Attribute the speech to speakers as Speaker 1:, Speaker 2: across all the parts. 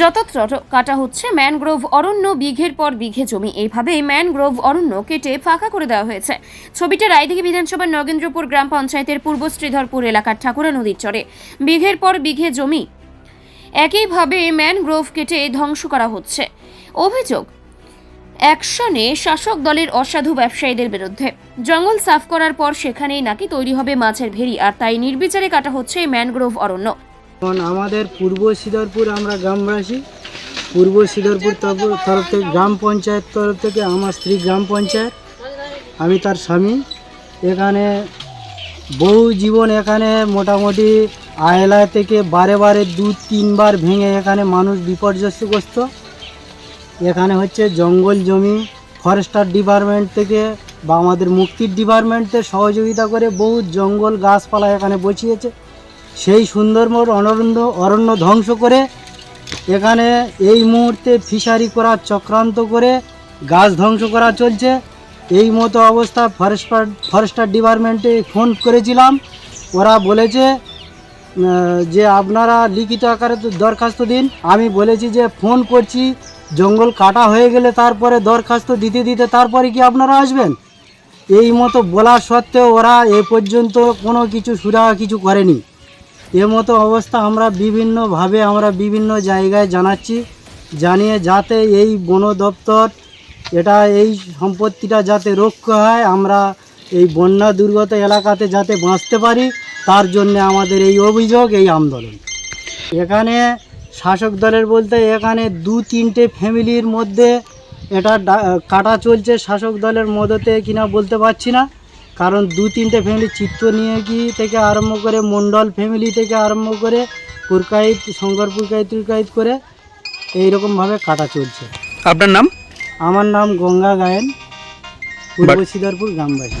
Speaker 1: যতত্র কাটা হচ্ছে, ম্যানগ্রোভ অরণ্য বিঘের পর বিঘে জমি। এইভাবেই ম্যানগ্রোভ অরণ্য কেটে ফাঁকা করে দেওয়া হয়েছে। ছবিটা রায়দিঘি বিধানসভার নগেন্দ্রপুর গ্রাম পঞ্চায়েতের পূর্ব শ্রীধরপুর এলাকার ঠাকুরা নদীর চরে। বিঘের পর বিঘে জমি। একইভাবে ম্যানগ্রোভ কেটে ধ্বংস করা হচ্ছে। অভিযোগ অ্যাকশনে শাসক দলের অসাধু ব্যবসায়ীদের বিরুদ্ধে। জঙ্গল সাফ করার পর সেখানেই নাকি তৈরি হবে মাছের ভেরি আর তাই নির্বিচারে কাটা হচ্ছে ম্যানগ্রোভ অরণ্য।
Speaker 2: এখন আমাদের পূর্ব সিদরপুর, আমরা গ্রামবাসী। পূর্ব সিদরপুর তরফ- থেকে, গ্রাম পঞ্চায়েত তরফ থেকে আমার স্ত্রী গ্রাম পঞ্চায়েত, আমি তার স্বামী। এখানে বহু জীবন এখানে মোটামুটি আয়লা থেকে বারে বারে দু, তিনবার ভেঙে এখানে মানুষ বিপর্যস্তগ্রস্ত। এখানে হচ্ছে জঙ্গল জমি ফরেস্টার ডিপার্টমেন্ট থেকে বা আমাদের মুক্তির ডিপার্টমেন্টের সহযোগিতা করে বহু জঙ্গল গাছপালা এখানে বসিয়েছে। সেই সুন্দরবন অরণ্য অরণ্য ধ্বংস করে এখানে এই মুহূর্তে ফিশারি করার চক্রান্ত করে গাছ ধ্বংস করা চলছে। এই মতো অবস্থা ফরেস্টার ফরেস্টার ডিপার্টমেন্টে ফোন করেছিলাম। ওরা বলেছে যে আপনারা লিখিত আকারে তো দরখাস্ত দিন। আমি বলেছি যে ফোন করছি, জঙ্গল কাটা হয়ে গেলে তারপরে দরখাস্ত দিতে দিতে তারপরে কি আপনারা আসবেন? এই মতো বলা সত্ত্বেও ওরা এ পর্যন্ত কোনো কিছু সুরাহা কিছু করেনি। এ মতো অবস্থা আমরা বিভিন্নভাবে আমরা বিভিন্ন জায়গায় জানাচ্ছি, জানিয়ে যাতে এই বন দপ্তর, এটা এই সম্পত্তিটা যাতে রক্ষা হয়, আমরা এই বন্যা দুর্গত এলাকাতে যাতে বাঁচতে পারি, তার জন্য আমাদের এই অভিযোগ, এই আন্দোলন। এখানে শাসক দলের বলতে এখানে দু তিনটে ফ্যামিলির মধ্যে এটা কাটা চলছে, শাসক দলের মদতে কিনা বলতে পারছি না। কারণ দু তিনটে ফ্যামিলি চিত্র নিয়ে কি থেকে আরম্ভ করে মণ্ডল ফ্যামিলি থেকে আরম্ভ করে পুরকায়িত শঙ্কর পুরকায়িত টুরকাইত করে এইরকমভাবে কাটা চলছে।
Speaker 3: আপনার নাম?
Speaker 2: আমার নাম গঙ্গা গায়েন পূর্ব সিদারপুর গ্রামবাসী।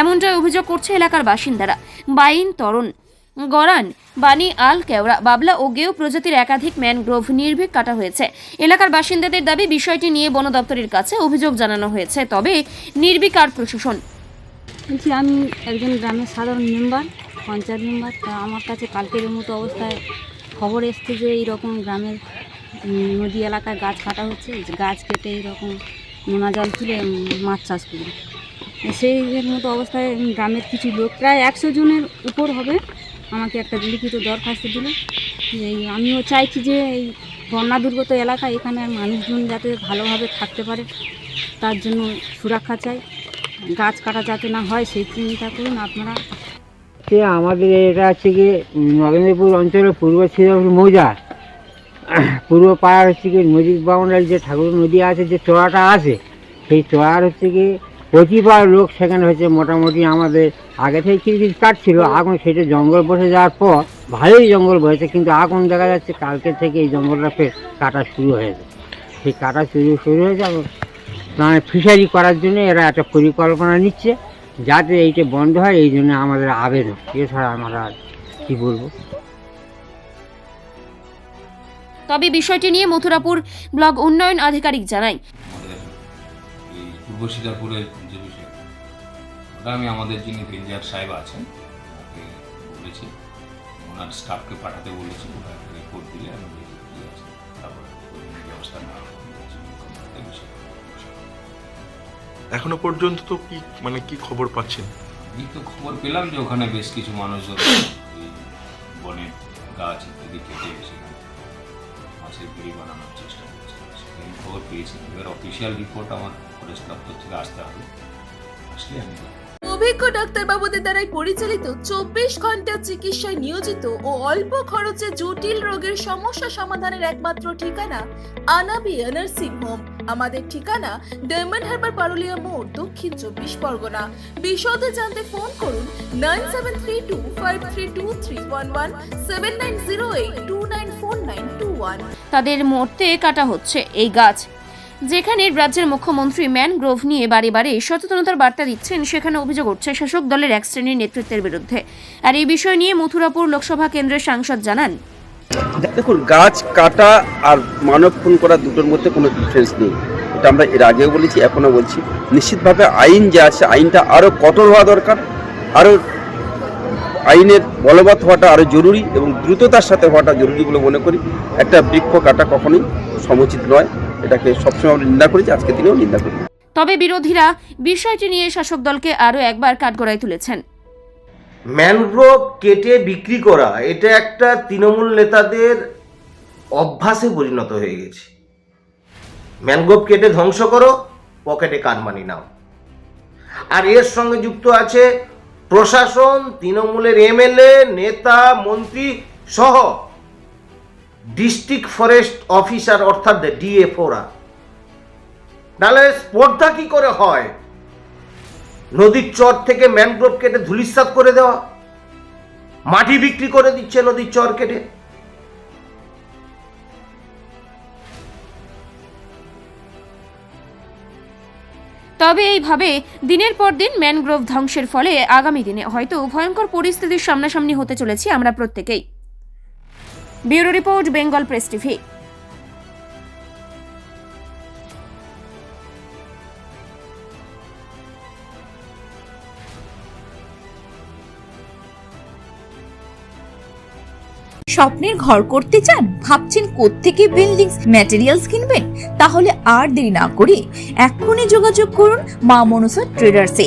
Speaker 1: এমনটাই অভিযোগ করছে এলাকার বাসিন্দারা। বাইন, তরণ, গরান, বানি, আল, কেওড়া, বাবলা ও গেও প্রজাতির একাধিক ম্যানগ্রোভ নির্ভীক কাটা হয়েছে। এলাকার বাসিন্দাদের দাবি, বিষয়টি নিয়ে বন দপ্তরের কাছে অভিযোগ জানানো হয়েছে, তবে নির্বিক আর প্রশাসন।
Speaker 4: বলছি, আমি একজন গ্রামের সাধারণ মেম্বার, পঞ্চায়েত মেম্বার, তা আমার কাছে কালকের মতো অবস্থায় খবর এসছে যে এইরকম গ্রামের নদী এলাকায় গাছ কাটা হচ্ছে, গাছ কেটে এইরকম নোনা জল তুলে মাছ চাষ করবে। সেই মতো অবস্থায় গ্রামের কিছু লোক, প্রায় একশো জনের উপর হবে আমাকে একটা লিখিত দরখাস্ত দিল। যে আমিও চাইছি যে এই বন্যা দুর্গত এলাকা এখানে মানুষজন যাতে ভালোভাবে থাকতে পারে, তার জন্য সুরক্ষা চাই। গাছ কাটা যাতে না হয়, সেই চিন্তা করুন আপনারা।
Speaker 5: সে আমাদের এটা হচ্ছে কি নগেন্দ্রপুর অঞ্চলের পূর্ব শ্রীরামপুর মৌজা, পূর্ব পাড়ার হচ্ছে কি নদীর বাউন্ডারি যে ঠাকুর নদী আছে, যে চড়াটা আছে, সেই চড়ার হচ্ছে কি কতিবার লোক সেখানে হয়েছে মোটামুটি আমাদের আগে থেকে কিছু কিছু কাটছিল এখন সেটা জঙ্গল বসে যাওয়ার পর ভালোই জঙ্গল বসেছে কিন্তু এখন দেখা যাচ্ছে কালকে থেকে এই জঙ্গলটা ফের কাটা শুরু হয়েছে। সেই কাটা শুরু শুরু হয়েছে মানে ফিশারি করার জন্য এরা একটা পরিকল্পনা নিচ্ছে যাতে এইটা বন্ধ হয় এই জন্য আমাদের আবেদন। এছাড়া আমরা আর কী বলব?
Speaker 1: তবে বিষয়টি নিয়ে মথুরাপুর ব্লক উন্নয়ন আধিকারিক জানায়।
Speaker 6: আমাদের পূর্ব সিদারপুরের যে বিষয়। ওটা আমি আমাদের যিনি রেঞ্জার সাহেব আছেন ওনাকে বলেছি ওনার স্টাফকে পাঠাতে বলেছি রিপোর্ট দিলে আমি আছে তারপরে ব্যবস্থা নেওয়া
Speaker 3: এখনও পর্যন্ত তো কি মানে কি খবর পাচ্ছেন?
Speaker 6: আমি তো খবর পেলাম যে ওখানে বেশ কিছু মানুষজন বনের গাছ ইত্যাদি কেটে সেখানে মাছের বেড়ি বানানোর চেষ্টা করছে। সেখানে খবর পেয়েছি। এবার অফিসিয়াল রিপোর্ট আমার ফরেস্ট দপ্তর থেকে আসতে হবে। আসলে আমি
Speaker 7: অভিজ্ঞ ডাক্তারবাবুদের দ্বারাই পরিচালিত চব্বিশ ঘণ্টা চিকিৎসায় নিয়োজিত ও অল্প খরচে জটিল রোগের সমস্যা সমাধানের একমাত্র ঠিকানা আনাবিয়া নার্সিং হোম। আমাদের ঠিকানা ডায়মন্ড হারবার পারুলিয়া মোড় দক্ষিণ চব্বিশ পরগনা। বিশদে জানতে ফোন করুন nine seven three two five three two three one one seven nine zero eight two nine four nine two one.
Speaker 1: তাদের মরতে কাটা হচ্ছে এই গাছ। যেখানে রাজ্যের মুখ্যমন্ত্রী ম্যানগ্রোভ নিয়ে বারে বারে সচেতনতার বার্তা দিচ্ছেন, সেখানে অভিযোগ উঠছে শাসক দলের এক শ্রেণির নেতৃত্বের বিরুদ্ধে। আর এই বিষয় নিয়ে মথুরাপুর লোকসভা কেন্দ্রের সাংসদ জানান।
Speaker 8: দেখুন, গাছ কাটা আর মানব খুন করা দুটোর মধ্যে কোনো ডিফারেন্স নেই। এটা আমরা এর আগেও বলেছি, এখনও বলছি। নিশ্চিতভাবে আইন যে আছে, আইনটা আরও কঠোর হওয়া দরকার আরও আইনের বলবৎ হওয়াটা আরও জরুরি এবং দ্রুততার সাথে হওয়াটা জরুরি বলে মনে করি। একটা বৃক্ষ কাটা কখনোই সমুচিত নয়। এটাকে সবসময় আমরা নিন্দা করেছি আজকের দিনেও নিন্দা করি।
Speaker 1: তবে বিরোধীরা বিষয়টি নিয়ে শাসক দলকে আরও একবার কাঠগড়ায় তুলেছেন।
Speaker 9: ম্যানগ্রোভ কেটে বিক্রি করা এটা একটা তৃণমূল নেতাদের অভ্যাসে পরিণত হয়ে গেছে। ম্যানগ্রোভ কেটে ধ্বংস করো পকেটে কারমানি নাও। আর এর সঙ্গে যুক্ত আছে প্রশাসন তৃণমূলের এমএলএ নেতা মন্ত্রী সহ ডিস্ট্রিক্ট ফরেস্ট অফিসার, অর্থাৎ ডিএফওরা নাহলে স্পর্ধা কি করে হয়? নদীর চর থেকে ম্যানগ্রোভ কেটে ধুলিস্বাদ করে দেওয়া। মাটি বিক্রি করে দিচ্ছে নদীর চর কেটে।
Speaker 1: তবে এইভাবে দিনের পর দিন ম্যানগ্রোভ ধ্বংসের ফলে আগামী দিনে হয়তো ভয়ঙ্কর পরিস্থিতির সামনাসামনি হতে চলেছি আমরা প্রত্যেকেই। Bureau report, Bengal press TV.
Speaker 10: স্বপ্নের ঘর করতে চান? ভাবছেন কোত্থেকে বিল্ডিং ম্যাটেরিয়ালস কিনবেন? তাহলে আর দেরি না করে এক্ষুনি যোগাযোগ করুন মা মনসা ট্রেডার্সে